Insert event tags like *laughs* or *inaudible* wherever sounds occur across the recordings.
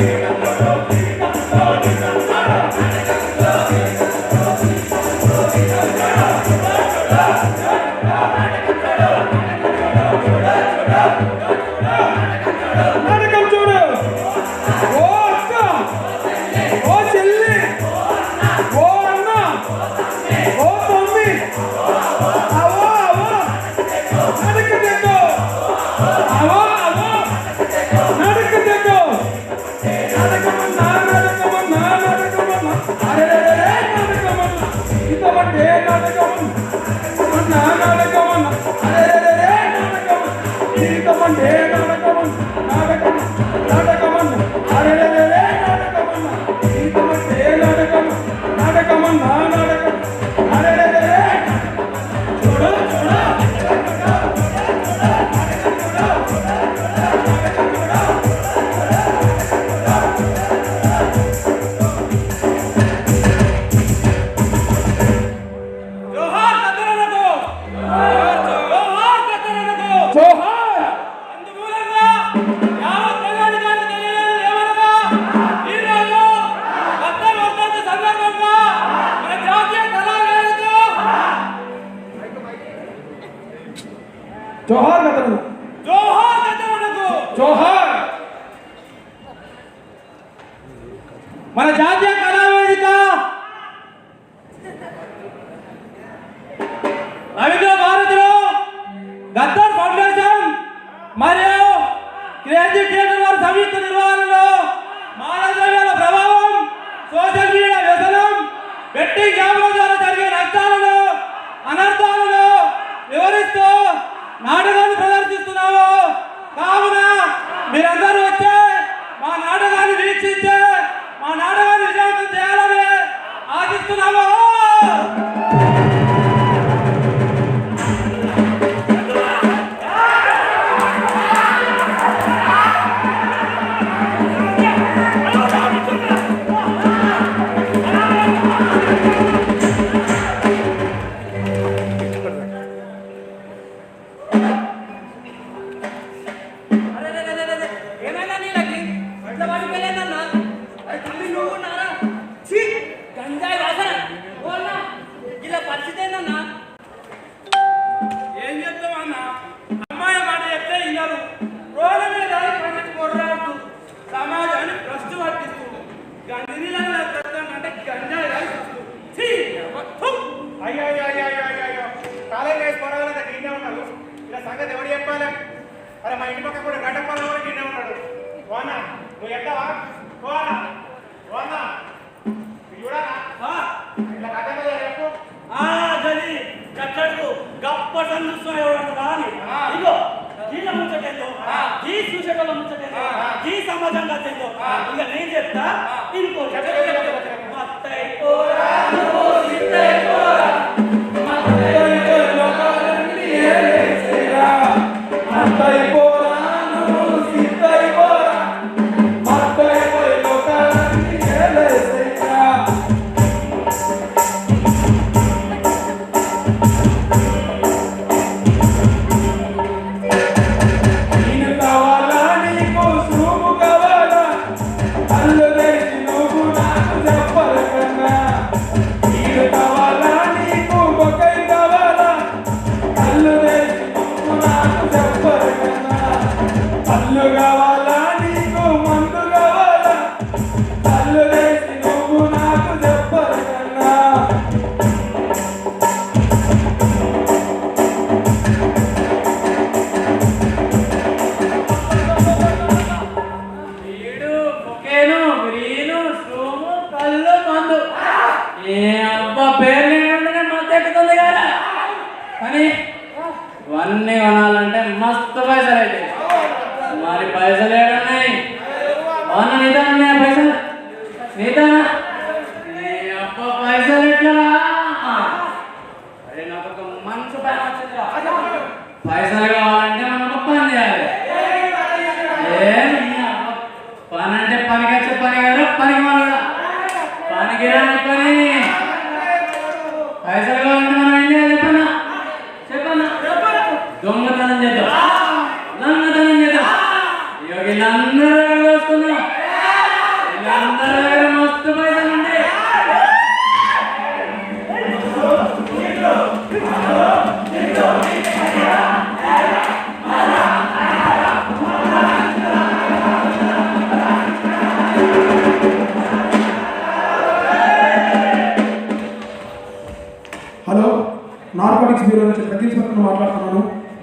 Música education. అయ్యో అయ్యో అయ్యో అయ్యో అయ్యో కాలేజ్ వేసి పొరవాలంతా నీనే ఇలా సంగతి ఎవరు చెప్పాలి? మరి మా ఇంటి పక్క కూడా గడ్డపాల కూడా నీనే ఉన్నాడు. కోనా నువ్వు ఎక్కవా? కోనా కోనా చెప్తా ఇంకో అబ్బా పేరు లేకుండానే మత్తు ఎక్కుతుంది కదా అని ఇవన్నీ కొనాలంటే మస్తు పైసలు అయితే మరి పైసలు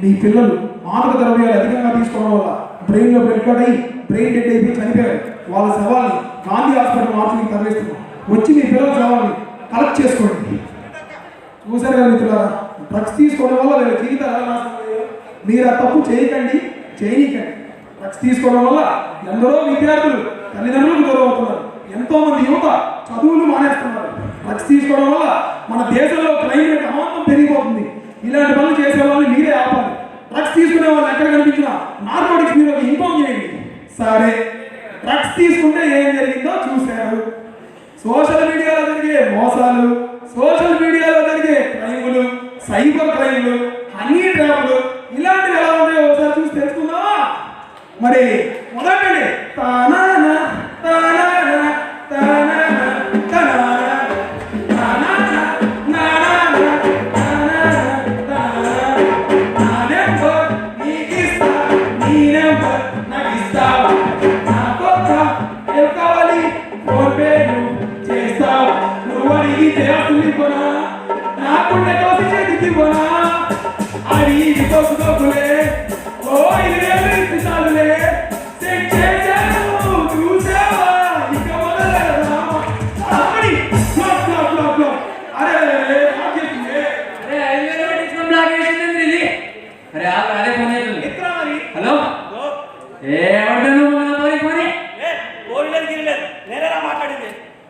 మీ పిల్లలు మాదక ద్రవ్యాలు అధికంగా తీసుకోవడం వల్ల బ్రెయిన్లో బ్లడ్ అయ్యి బ్రెయిన్ డెడ్ అయిపోయి చనిపోయారు. వాళ్ళ శవాల్ని గాంధీ హాస్పిటల్ మార్చుకి తరలిస్తున్నాం. వచ్చి మీ పిల్లల శవాల్ని కలెక్ట్ చేసుకోండి. చూసారు కదా మిత్రులారా డ్రగ్స్ తీసుకోవడం వల్ల వీళ్ళ జీవితాలు ఎలా నాశనం మీరు ఆ తప్పు చేయకండి చేయనీకండి డ్రగ్స్ తీసుకోవడం వల్ల ఎందరో విద్యార్థులు తల్లిదండ్రులకు దూరం అవుతున్నారు ఎంతో మంది యువత చదువులు మానేస్తున్నారు. డ్రగ్స్ తీసుకోవడం వల్ల మన దేశంలో క్రైమ్ రేట్ అమాంతం పెరిగిపోతుంది. ఇలాంటి పనులు చేసే వాళ్ళు మీరే ఆపాలి. డ్రగ్స్ తీసుకునే వాళ్ళు ఎక్కడ కనిపించినా నార్కోటిక్స్ మీరు ఇన్ఫామ్ చేయండి. సరే.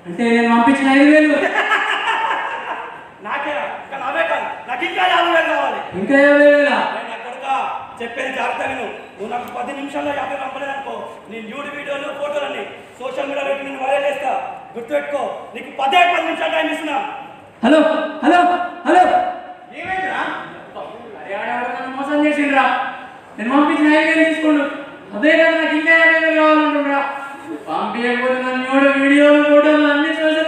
అంటే నేను పంపించిన ఐదు వేలు. నాకేరా ఇంకా నావే కాదు. నాకు ఇంకా యాభై వేలు కావాలి. ఇంకా యాభై వేలా? నేను ఎక్కడికా చెప్పేది జాగ్రత్త విను. నువ్వు నాకు పది నిమిషాల్లో యాభై పంపలేదనుకో నేను న్యూడ్ వీడియోలు ఫోటోలన్నీ సోషల్ మీడియాలో పెట్టి నేను వైరల్ చేస్తా. గుర్తుపెట్టుకో నీకు పదే పది నిమిషాలు టైం ఇస్తున్నా. Hello hello hello. ఏమైందిరా? మోసం చేసిండ్రా. నేను పంపించిన ఐదు వేలు తీసుకోండు. అదే కదా నాకు ఇంకా యాభై వేలు కావాలంటుండ్రా. పంపించకపోతే నన్ను ఎవడు వీడియోలు ఫోటోలు అన్ని సోషల్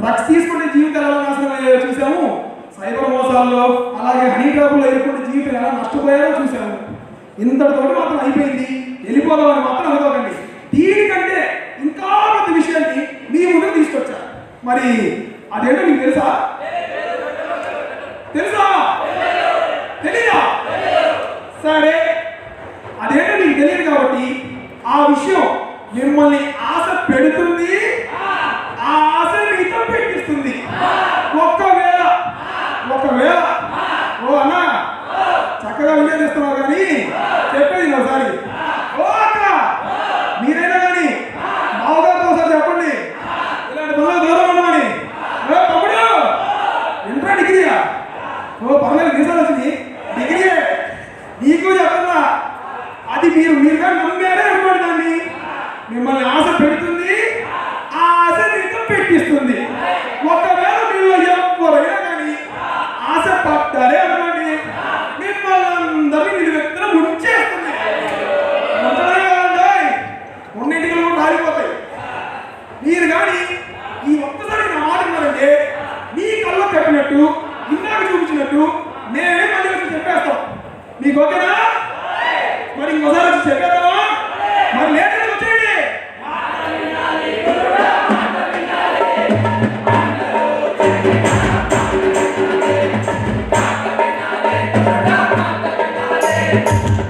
డ్రగ్స్ తీసుకుంటే జీవితాలు ఎలా నాశనం అయ్యాయో చూసాము. సైబర్ మోసాల్లో అలాగే హనీ ట్రాపుల్లో ఎదుర్కొంటే జీవితం ఎలా నష్టపోయారో చూసాము. ఇంతటితోటి మాత్రం అయిపోయింది. వెళ్ళిపోదామని మాత్రం అనుకోకండి. దీనికంటే ఇంకా పెద్ద విషయాన్ని మీ ముందు తీసుకొచ్చా. మరి అదేంటో మీకు తెలుసా? తెలుసా? తెలీదా? సరే. అదేంటో మీకు తెలియదు కాబట్టి ఆ విషయం మిమ్మల్ని ఆశ పెడుతుంది. ఆ ఆశ ఒక్కవేళ ఒకవేళ ఓ అన్న చక్కగా విజయం చేస్తున్నావు కానీ చెప్పేది ఒకసారి ఆ, *laughs*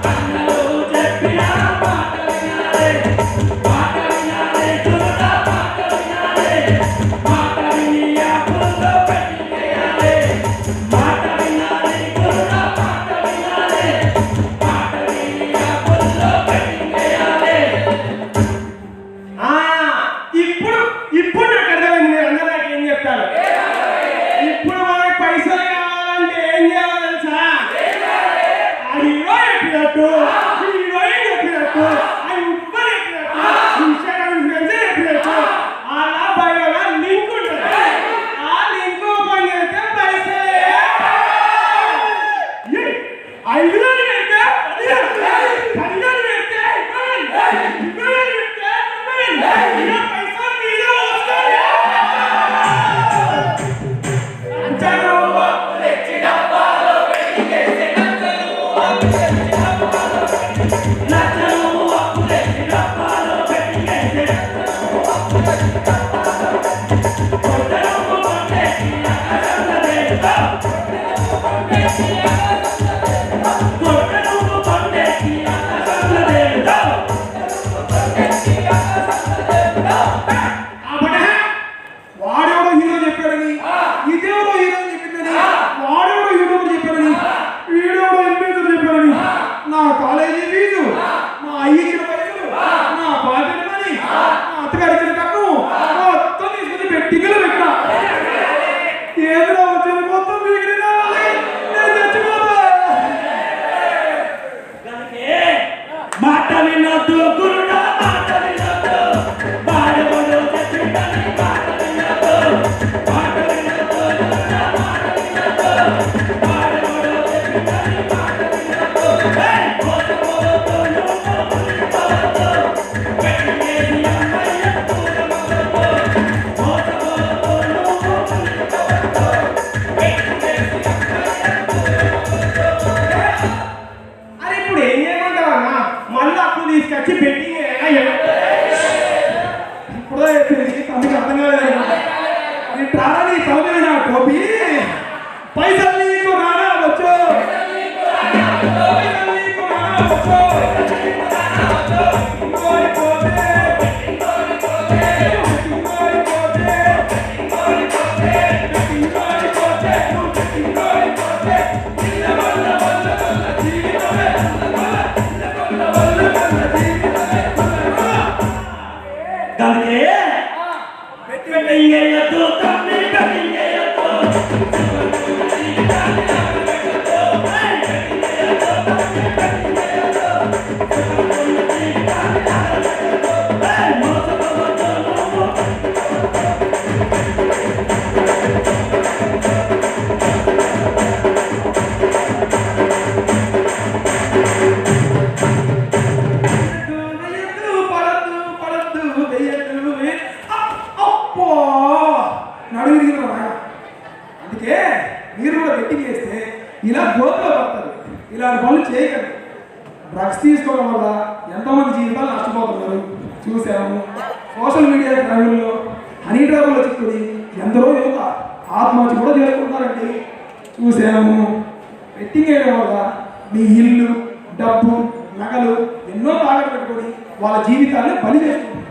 ఎన్నో తాగట్టు పెట్టుకొని వాళ్ళ జీవితాన్ని బలి చేస్తుంది.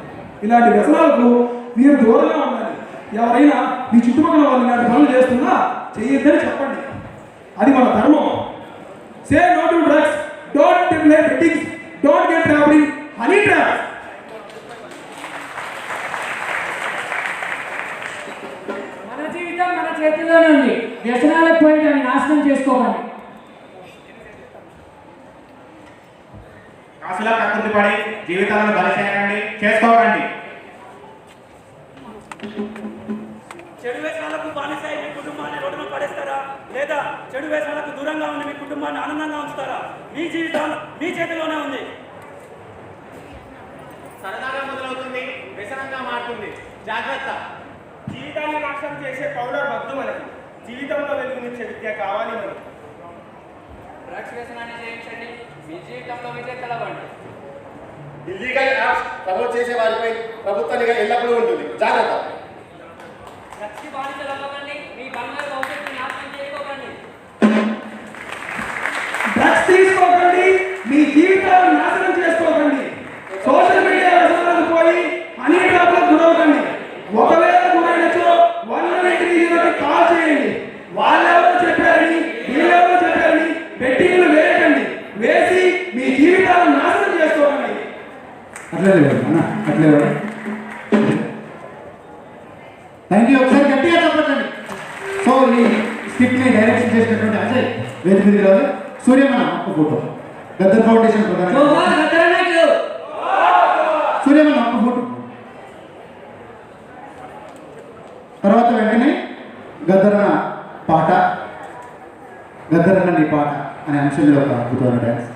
ఇలాంటి వ్యసనాలకు మీరు దూరంగా ఉండాలి ఎవరైనా మీ చుట్టుపక్కల వాళ్ళు ఇలాంటి పనులు చేస్తున్నా చేయొద్దని చెప్పండి. అది మన ధర్మం. Say no to drugs don't play bettings don't get travelling honey travels మన జీవితం మన చేతిలోనే ఉంది. వ్యసనాలకు పోయి దాన్ని నాశనం చేసుకోవాలి కాసులా కక్కుర్తి పడి జీవితాలను బలి చేయకండి చేసుకోకండి. చెడు వ్యసనాలకు బానిసై మీ కుటుంబాన్ని రోడ్డున పడేస్తారా? లేదా చెడు వ్యసనాలకు దూరంగా ఉండి మీ కుటుంబాన్ని ఆనందంగా ఉంచుతారా? మీ జీవితం మీ చేతిలోనే ఉంది. సరదాగా మొదలవుతుంది వ్యసనంగా మారుతుంది. జాగ్రత్త. జీవితాన్ని నాశనం చేసే పౌడర్ వద్దు మనకి. జీవితంలో వెలుగునిచ్చే విద్య కావాలి మనకి. డ్రగ్స్ వ్యసనాన్ని జయించండి మీ జీవితంలో విజేతలు అవ్వండి ఇల్లీగల్ యాప్స్ ప్రమోట్ చేసే వారిపై ప్రభుత్వ నిఘా ఎల్లప్పుడూ ఉంటుంది. జాగ్రత్త. డ్రగ్స్కి బానిసలు అవ్వకండి మీ బంగారు భవిష్యత్తుని నాశనం చేసుకోకండి. డ్రగ్స్ తీసుకోకండి. మీ జీవితాలను నాశనం చేసుకోకండి సోషల్ మీడియా వ్యసనాలకు పోయి హనీ ట్రాప్లకు గురవకండి ఒకవేళ గురైనచో వన్ నైన్ త్రీ జీరోకి కాల్ చేయండి వాళ్ళెవరో చెప్పారని వీళ్ళెవరో చెప్పారని బెట్టింగ్లు వేయకండి వేసి మీ జీవితాలను నాశనం చేసుకోకండి అట్లే అన్న? అట్లే థ్యాంక్ యూ ఒకసారి గట్టిగా చెప్పండి. సో ఈ స్క్రిప్ట్ని డైరెక్షన్ చేసినటువంటి అజయ్ వేదిక రాజు సూర్యమన ఒక్క ఫోటో. గద్దర్ ఫౌండేషన్ సూర్యమన ఒక్క ఫోటో. తర్వాత వెంటనే గద్దరన్న పాట. గద్దరన్న నీ పాట అనే అంశం మీద ఒక అద్భుతమైన డ్యాన్స్